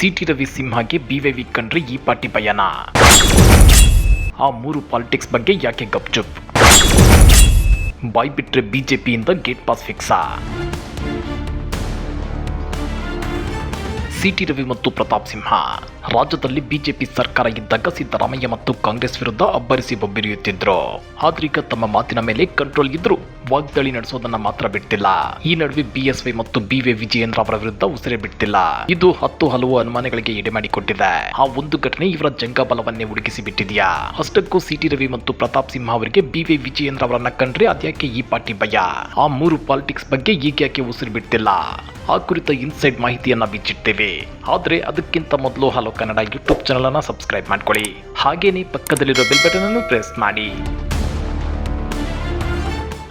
City Ravi ಸಿಂಹಗೆ ಬಿವೆವಿ ಕಂಡ್ರೆ ಈ party ಭಯನ ಆ ಮೂರು ಪಾಲಿಟಿಕ್ಸ್ ಬಗ್ಗೆ ಯಾಕೆ ಗಪ್ಚುಪ್? ಬಾಯ್ ಬಿಟ್ರೆ ಬಿಜೆಪಿಯಿಂದ ಗೇಟ್ ಪಾಸ್ ಫಿಕ್ಸಾ? ಸಿಟಿ ರವಿ ಮತ್ತು ಪ್ರತಾಪ್ ಸಿಂಹ. ರಾಜ್ಯದಲ್ಲಿ ಬಿಜೆಪಿ ಸರ್ಕಾರ ಇದ್ದಾಗ ಸಿದ್ದರಾಮಯ್ಯ ಮತ್ತು ಕಾಂಗ್ರೆಸ್ ವಿರುದ್ಧ ಅಬ್ಬರಿಸಿ ಬೊಬ್ಬಿರಿಯುತ್ತಿದ್ರು. ಆದ್ರೀಗ ತಮ್ಮ ಮಾತಿನ ಮೇಲೆ ಕಂಟ್ರೋಲ್ ಇದ್ರು ವಾಗ್ದಾಳಿ ನಡೆಸೋದನ್ನ ಮಾತ್ರ ಬಿಡ್ತಿಲ್ಲ. ಈ ನಡುವೆ ಬಿಎಸ್ವೈ ಮತ್ತು ಬಿವೆ ವಿಜಯೇಂದ್ರ ಅವರ ವಿರುದ್ಧ ಉಸಿರೇ ಬಿಡ್ತಿಲ್ಲ. ಇದು ಹತ್ತು ಹಲವು ಅನುಮಾನಗಳಿಗೆ ಎಡೆ ಮಾಡಿಕೊಟ್ಟಿದೆ. ಆ ಒಂದು ಘಟನೆ ಇವರ ಜಂಗಬಲವನ್ನೇ ಉಡುಗಿಸಿ ಬಿಟ್ಟಿದ್ಯಾ? ಅಷ್ಟಕ್ಕೂ ಸಿಟಿ ರವಿ ಮತ್ತು ಪ್ರತಾಪ್ ಸಿಂಹ ಅವರಿಗೆ ಬಿವೆ ವಿಜಯೇಂದ್ರ ಅವರನ್ನ ಕಂಡ್ರೆ ಅದ್ಯಾಕೆ ಈ ಪಾರ್ಟಿ ಭಯ? ಆ ಮೂರು ಪಾಲಿಟಿಕ್ಸ್ ಬಗ್ಗೆ ಈಗ್ಯಾಕೆ ಉಸಿರು ಬಿಡ್ತಿಲ್ಲ? ಆ ಕುರಿತ ಇನ್ಸೈಡ್ ಮಾಹಿತಿಯನ್ನ ಬಿಚ್ಚಿಡ್ತೇವೆ. ಆದ್ರೆ ಅದಕ್ಕಿಂತ ಮೊದಲು ಹಲೋ ಕನ್ನಡ ಯೂಟ್ಯೂಬ್ ಚಾನಲ್ ಅನ್ನ ಸಬ್ಸ್ಕ್ರೈಬ್ ಮಾಡ್ಕೊಳ್ಳಿ. ಹಾಗೇನೇ ಪಕ್ಕದಲ್ಲಿರೋ ಬೆಲ್ ಬಟನ್ ಅನ್ನು ಪ್ರೆಸ್ ಮಾಡಿ.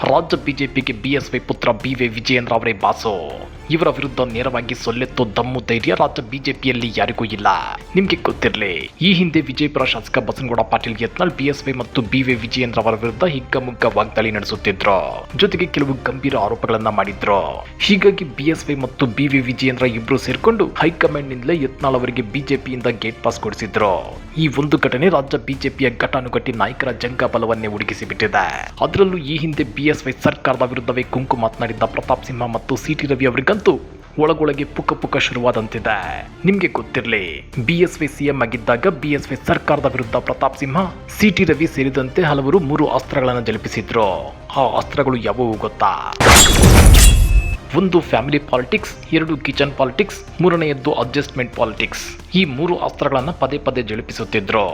ರಾಜ್ಯ ಬಿಜೆಪಿಗೆ ಬಿಎಸ್ವೈ ಪುತ್ರ ಬಿ ವಿ ವಿಜಯೇಂದ್ರ ಅವರೇ ಬಾಸು ಇವರ ವಿರುದ್ಧ ನೇರವಾಗಿ ಸೊಲ್ಲೆತ್ತು ದಮ್ಮು ಧೈರ್ಯ ರಾಜ್ಯ ಬಿಜೆಪಿಯಲ್ಲಿ ಯಾರಿಗೂ ಇಲ್ಲ. ನಿಮ್ಗೆ ಗೊತ್ತಿರಲಿ, ಈ ಹಿಂದೆ ವಿಜಯಪುರ ಶಾಸಕ ಬಸನಗೌಡ ಪಾಟೀಲ್ ಯತ್ನಾಳ್, ಬಿಎಸ್ವೈ ಮತ್ತು ಬಿವಿ ವಿಜಯೇಂದ್ರ ಅವರ ವಿರುದ್ಧ ಹಿಗ್ಗಮುಗ್ಗ ವಾಗ್ದಾಳಿ ನಡೆಸುತ್ತಿದ್ರು. ಜೊತೆಗೆ ಕೆಲವು ಗಂಭೀರ ಆರೋಪಗಳನ್ನ ಮಾಡಿದ್ರು. ಹೀಗಾಗಿ ಬಿಎಸ್ವೈ ಮತ್ತು ಬಿವಿ ವಿಜಯೇಂದ್ರ ಇಬ್ರು ಸೇರ್ಕೊಂಡು ಹೈಕಮಾಂಡ್ ನಿಂದಲೇ ಯತ್ನಾಳ್ ಅವರಿಗೆ ಬಿಜೆಪಿಯಿಂದ ಗೇಟ್ ಪಾಸ್ ಕೊಡಿಸಿದ್ರು. ಈ ಒಂದು ಘಟನೆ ರಾಜ್ಯ ಬಿಜೆಪಿಯ ಘಟಾನುಘಟಿ ನಾಯಕರ ಜಂಗಬಲವನ್ನೇ ಉಡುಗಿಸಿ ಬಿಟ್ಟಿದೆ ಅದರಲ್ಲೂ ಈ ಹಿಂದೆ ಬಿಎಸ್ವೈ ಸರ್ಕಾರದ ವಿರುದ್ಧವೇ ಕುಂಕು ಮಾತನಾಡಿದ್ದ ಪ್ರತಾಪ್ ಸಿಂಹ ಮತ್ತು ಸಿಟಿ ರವಿ ಅವರಿಗಂತೂ ಒಳಗೊಳಗೆ ಪುಕ್ಕ ಪುಕ್ಕ ಶುರುವಾದಂತಿದೆ. ನಿಮ್ಗೆ ಗೊತ್ತಿರಲಿ ಸಿ ಎಂ ಆಗಿದ್ದಾಗ ಬಿ ಎಸ್ ವೈ ಸರ್ಕಾರದ ವಿರುದ್ಧ ಪ್ರತಾಪ್ ಸಿಂಹ ಸಿ ಟಿ ರವಿ ಸೇರಿದಂತೆ ಹಲವರು ಮೂರು ಅಸ್ತ್ರಗಳನ್ನು ಜಲಪಿಸಿದ್ರು. ಆ ಅಸ್ತ್ರಗಳು ಯಾವುವು ಗೊತ್ತಾ? ಒಂದು ಫ್ಯಾಮಿಲಿ ಪಾಲಿಟಿಕ್ಸ್, ಎರಡು ಕಿಚನ್ ಪಾಲಿಟಿಕ್ಸ್, ಮೂರನೆಯದ್ದು ಅಡ್ಜಸ್ಟ್ಮೆಂಟ್ ಪಾಲಿಟಿಕ್ಸ್. ಈ ಮೂರು ಅಸ್ತ್ರಗಳನ್ನು ಪದೇ ಪದೇ ಜಳಿಪಿಸುತ್ತಿದ್ರು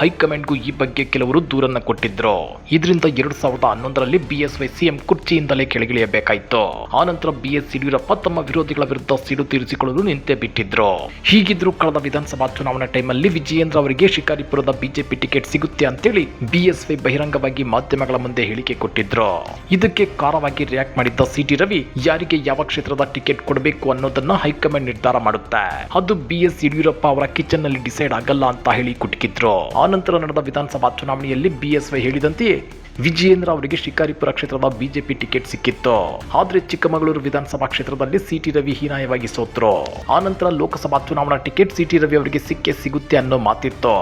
ಹೈಕಮಾಂಡ್ಗೂ ಈ ಬಗ್ಗೆ ಕೆಲವರು ದೂರನ್ನ ಕೊಟ್ಟಿದ್ರು. ಇದರಿಂದ ಎರಡ್ ಸಾವಿರದ ಹನ್ನೊಂದರಲ್ಲಿ ಬಿಎಸ್ವೈ ಸಿಎಂ ಕುರ್ಚಿಯಿಂದಲೇ ಕೆಳಗಿಳಿಯಬೇಕಾಯಿತು. ಆನಂತರ ಬಿಎಸ್ ಯಡಿಯೂರಪ್ಪ ತಮ್ಮ ವಿರೋಧಿಗಳ ವಿರುದ್ಧ ಸಿಡು ತೀರಿಸಿಕೊಳ್ಳಲು ನಿಂತೆ ಬಿಟ್ಟಿದ್ರು. ಹೀಗಿದ್ರು ಕಳೆದ ವಿಧಾನಸಭಾ ಚುನಾವಣಾ ಟೈಮಲ್ಲಿ ವಿಜಯೇಂದ್ರ ಅವರಿಗೆ ಶಿಕಾರಿಪುರದ ಬಿಜೆಪಿ ಟಿಕೆಟ್ ಸಿಗುತ್ತೆ ಅಂತೇಳಿ ಬಿಎಸ್ವೈ ಬಹಿರಂಗವಾಗಿ ಮಾಧ್ಯಮಗಳ ಮುಂದೆ ಹೇಳಿಕೆ ಕೊಟ್ಟಿದ್ರು. ಇದಕ್ಕೆ ಕಾರವಾಗಿ ರಿಯಾಕ್ಟ್ ಮಾಡಿದ್ದ ಸಿಟಿ ರವಿ, ಯಾರಿಗೆ ಯಾವ ಕ್ಷೇತ್ರದ ಟಿಕೆಟ್ ಕೊಡಬೇಕು ಅನ್ನೋದನ್ನ ಹೈಕಮಾಂಡ್ ನಿರ್ಧಾರ ಮಾಡುತ್ತೆ. ಅದು ಬಿಎಸ್ ಯಡಿಯೂರಪ್ಪ ಅವರ ಕಿಚನ್ನಲ್ಲಿ ಡಿಸೈಡ್ ಆಗಲ್ಲ ಅಂತ ಹೇಳಿ ಕುಟುಕಿದ್ರು. ಆನಂತರ ನಡೆದ ವಿಧಾನಸಭಾ ಚುನಾವಣೆಯಲ್ಲಿ ಬಿಎಸ್ವೈ ಹೇಳಿದಂತೆಯೇ ವಿಜಯೇಂದ್ರ ಅವರಿಗೆ ಶಿಕಾರಿಪುರ ಕ್ಷೇತ್ರದ ಬಿಜೆಪಿ ಟಿಕೆಟ್ ಸಿಕ್ಕಿತ್ತು. ಆದ್ರೆ ಚಿಕ್ಕಮಗಳೂರು ವಿಧಾನಸಭಾ ಕ್ಷೇತ್ರದಲ್ಲಿ ಸಿಟಿ ರವಿ ಹೀನಾಯವಾಗಿ ಸೋತ್ರು. ಆನಂತರ ಲೋಕಸಭಾ ಚುನಾವಣಾ ಟಿಕೆಟ್ ಸಿಟಿ ರವಿ ಅವರಿಗೆ ಸಿಕ್ಕೇ ಸಿಗುತ್ತೆ ಅನ್ನೋ ಮಾತಿತ್ತು.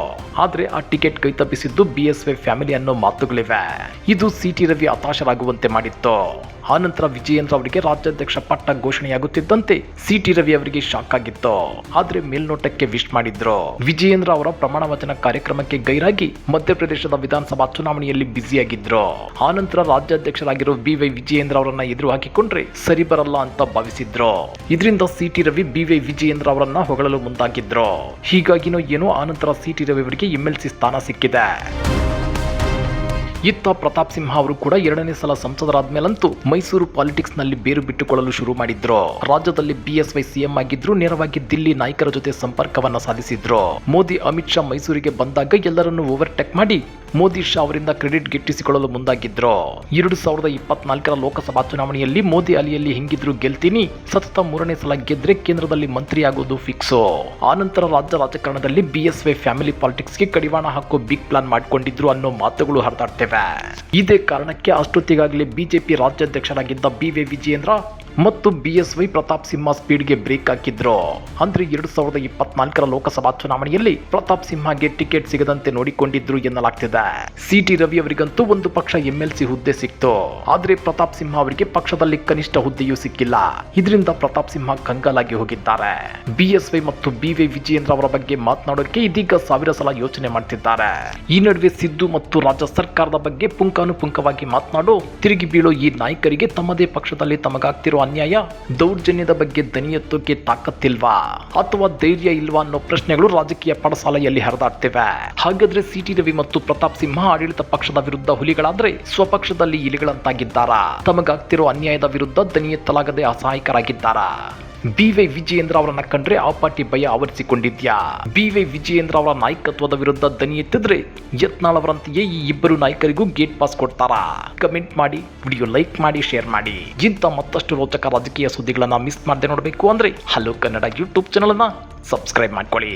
ಆದ್ರೆ ಆ ಟಿಕೆಟ್ ಕೈತಪ್ಪಿಸಿದ್ದು ಬಿಎಸ್ವೈ ಫ್ಯಾಮಿಲಿ ಅನ್ನೋ ಮಾತುಗಳಿವೆ. ಇದು ಸಿಟಿ ರವಿ ಹತಾಶರಾಗುವಂತೆ ಮಾಡಿತ್ತು. ಆನಂತರ ವಿಜಯೇಂದ್ರ ಅವರಿಗೆ ರಾಜ್ಯಾಧ್ಯಕ್ಷ ಪಟ್ಟ ಘೋಷಣೆಯಾಗುತ್ತಿದ್ದಂತೆ ಸಿಟಿ ರವಿ ಅವರಿಗೆ ಶಾಕ್ ಆಗಿತ್ತು. ಆದ್ರೆ ಮೇಲ್ನೋಟಕ್ಕೆ ವಿಶ್ ಮಾಡಿದ್ರು. ವಿಜಯೇಂದ್ರ ಅವರ ಪ್ರಮಾಣ ವಚನ ಕಾರ್ಯಕ್ರಮಕ್ಕೆ ಗೈರಾಗಿ ಮಧ್ಯಪ್ರದೇಶದ ವಿಧಾನಸಭಾ ಚುನಾವಣೆಯಲ್ಲಿ ಬ್ಯುಸಿಯಾಗಿದ್ರು. ಆನಂತರ ರಾಜ್ಯಾಧ್ಯಕ್ಷರಾಗಿರೋ ಬಿ ವಿಜಯೇಂದ್ರ ಅವರನ್ನ ಎದುರು ಹಾಕಿಕೊಂಡ್ರೆ ಸರಿ ಬರಲ್ಲ ಅಂತ ಭಾವಿಸಿದ್ರು. ಇದರಿಂದ C T Ravi B Y Vijayendra ಅವರನ್ನ ಹೊಗಳಲು ಮುಂದಾಗಿದ್ರು. ಹೀಗಾಗಿನೋ ಏನೋ ಆನಂತರ ಸಿಟಿ ರವಿ ಅವರಿಗೆ ಎಂಎಲ್ಸಿ ಸ್ಥಾನ ಸಿಕ್ಕಿದೆ. ಇತ್ತ ಪ್ರತಾಪ್ ಸಿಂಹ ಅವರು ಕೂಡ ಎರಡನೇ ಸಲ ಸಂಸದರಾದ ಸಂಸದರಾದ್ಮೇಲಂತೂ ಮೈಸೂರು ಪಾಲಿಟಿಕ್ಸ್ನಲ್ಲಿ ಬೇರು ಬಿಟ್ಟುಕೊಳ್ಳಲು ಶುರು ಮಾಡಿದ್ರು. ರಾಜ್ಯದಲ್ಲಿ ಬಿಎಸ್ವೈ ಸಿಎಂ ಆಗಿದ್ರು ನೇರವಾಗಿ ದಿಲ್ಲಿ ನಾಯಕರ ಜೊತೆ ಸಂಪರ್ಕವನ್ನ ಸಾಧಿಸಿದ್ರು. ಮೋದಿ, ಅಮಿತ್ ಶಾ ಮೈಸೂರಿಗೆ ಬಂದಾಗ ಎಲ್ಲರನ್ನು ಓವರ್ಟೇಕ್ ಮಾಡಿ ಮೋದಿ ಶಾ ಅವರಿಂದ ಕ್ರೆಡಿಟ್ ಗಿಟ್ಟಿಸಿಕೊಳ್ಳಲು ಮುಂದಾಗಿದ್ರು. ಎರಡು ಸಾವಿರದ ಇಪ್ಪತ್ನಾಲ್ಕರ ಲೋಕಸಭಾ ಚುನಾವಣೆಯಲ್ಲಿ ಮೋದಿ ಅಲಿಯಲ್ಲಿ ಹೆಂಗಿದ್ರು ಗೆಲ್ತೀನಿ, ಸತತ ಮೂರನೇ ಸಲ ಗೆದ್ರೆ ಕೇಂದ್ರದಲ್ಲಿ ಮಂತ್ರಿಯಾಗೋದು ಫಿಕ್ಸು. ಆನಂತರ ರಾಜ್ಯ ರಾಜಕಾರಣದಲ್ಲಿ ಬಿಎಸ್ವೈ ಫ್ಯಾಮಿಲಿ ಪಾಲಿಟಿಕ್ಸ್ಗೆ ಕಡಿವಾಣ ಹಾಕೋ ಬಿಗ್ ಪ್ಲಾನ್ ಮಾಡ್ಕೊಂಡಿದ್ರು ಅನ್ನೋ ಮಾತುಗಳು ಹರಿದಾಡ್ತೇವೆ. ಇದೇ ಕಾರಣಕ್ಕೆ ಅಷ್ಟೊತ್ತಿಗಾಗಲೇ ಬಿಜೆಪಿ ರಾಜ್ಯಾಧ್ಯಕ್ಷರಾಗಿದ್ದ ಬಿ ವಿ ವಿಜಯೇಂದ್ರ ಮತ್ತು ಬಿಎಸ್ವೈ ಪ್ರತಾಪ್ ಸಿಂಹ ಸ್ಪೀಡ್ಗೆ ಬ್ರೇಕ್ ಹಾಕಿದ್ರು. ಅಂದ್ರೆ ಎರಡು ಸಾವಿರದ ಇಪ್ಪತ್ನಾಲ್ಕರ ಲೋಕಸಭಾ ಚುನಾವಣೆಯಲ್ಲಿ ಪ್ರತಾಪ್ ಸಿಂಹಗೆ ಟಿಕೆಟ್ ಸಿಗದಂತೆ ನೋಡಿಕೊಂಡಿದ್ರು ಎನ್ನಲಾಗ್ತಿದೆ. ಸಿಟಿ ರವಿ ಅವರಿಗಂತೂ ಒಂದು ಪಕ್ಷ ಎಂಎಲ್ಸಿ ಹುದ್ದೆ ಸಿಕ್ತು. ಆದ್ರೆ ಪ್ರತಾಪ್ ಸಿಂಹ ಅವರಿಗೆ ಪಕ್ಷದಲ್ಲಿ ಕನಿಷ್ಠ ಹುದ್ದೆಯೂ ಸಿಕ್ಕಿಲ್ಲ. ಇದರಿಂದ ಪ್ರತಾಪ್ ಸಿಂಹ ಕಂಗಾಲಾಗಿ ಹೋಗಿದ್ದಾರೆ. ಬಿಎಸ್ವೈ ಮತ್ತು ಬಿವೈ ವಿಜಯೇಂದ್ರ ಅವರ ಬಗ್ಗೆ ಮಾತನಾಡೋಕೆ ಇದೀಗ ಸಾವಿರ ಸಲ ಯೋಚನೆ ಮಾಡ್ತಿದ್ದಾರೆ. ಈ ನಡುವೆ ಸಿದ್ದು ಮತ್ತು ರಾಜ್ಯ ಸರ್ಕಾರದ ಬಗ್ಗೆ ಪುಂಕಾನುಪುಂಕವಾಗಿ ಮಾತನಾಡು, ತಿರುಗಿ ಬೀಳೋ ಈ ನಾಯಕರಿಗೆ ತಮ್ಮದೇ ಪಕ್ಷದಲ್ಲಿ ತಮಗಾಗ್ತಿರೋ ಅನ್ಯಾಯ? ದೌರ್ಜನ್ಯದ ಬಗ್ಗೆ ದನಿ ಎತ್ತೋಕೆ ತಾಕತ್ತಿಲ್ವಾ? ಅಥವಾ ಧೈರ್ಯ ಇಲ್ವಾ ಅನ್ನೋ ಪ್ರಶ್ನೆಗಳು ರಾಜಕೀಯ ಪಡಸಾಲೆಯಲ್ಲಿ ಹರಿದಾಡ್ತಿವೆ. ಹಾಗಾದ್ರೆ ಸಿಟಿ ರವಿ ಮತ್ತು ಪ್ರತಾಪ್ ಸಿಂಹ ಆಡಳಿತ ಪಕ್ಷದ ವಿರುದ್ಧ ಹುಲಿಗಳಾದ್ರೆ ಸ್ವಪಕ್ಷದಲ್ಲಿ ಇಲಿಗಳಂತಾಗಿದ್ದಾರಾ? ತಮಗಾಗ್ತಿರೋ ಅನ್ಯಾಯದ ವಿರುದ್ಧ ದನಿ ಎತ್ತಲಾಗದೆ ಅಸಹಾಯಕರಾಗಿದ್ದಾರಾ? ಬಿ ವೈ ವಿಜಯೇಂದ್ರ ಅವರನ್ನ ಕಂಡ್ರೆ ಆ ಪಾರ್ಟಿ ಭಯ ಆವರಿಸಿಕೊಂಡಿದ್ಯಾ? ಬಿ ವೈ ವಿಜಯೇಂದ್ರ ಅವರ ನಾಯಕತ್ವದ ವಿರುದ್ಧ ದನಿ ಎತ್ತಿದ್ರೆ ಯತ್ನಾಳ್ ಅವರಂತೆಯೇ ಈ ಇಬ್ಬರು ನಾಯಕರಿಗೂ ಗೇಟ್ ಪಾಸ್ ಕೊಡ್ತಾರಾ? ಕಮೆಂಟ್ ಮಾಡಿ, ವಿಡಿಯೋ ಲೈಕ್ ಮಾಡಿ, ಶೇರ್ ಮಾಡಿ. ಇಂಥ ಮತ್ತಷ್ಟು ರೋಚಕ ರಾಜಕೀಯ ಸುದ್ದಿಗಳನ್ನ ಮಿಸ್ ಮಾಡದೆ ನೋಡಬೇಕು ಅಂದ್ರೆ ಹಲೋ ಕನ್ನಡ ಯೂಟ್ಯೂಬ್ ಚಾನಲ್ ಅನ್ನ ಸಬ್ಸ್ಕ್ರೈಬ್ ಮಾಡ್ಕೊಳ್ಳಿ.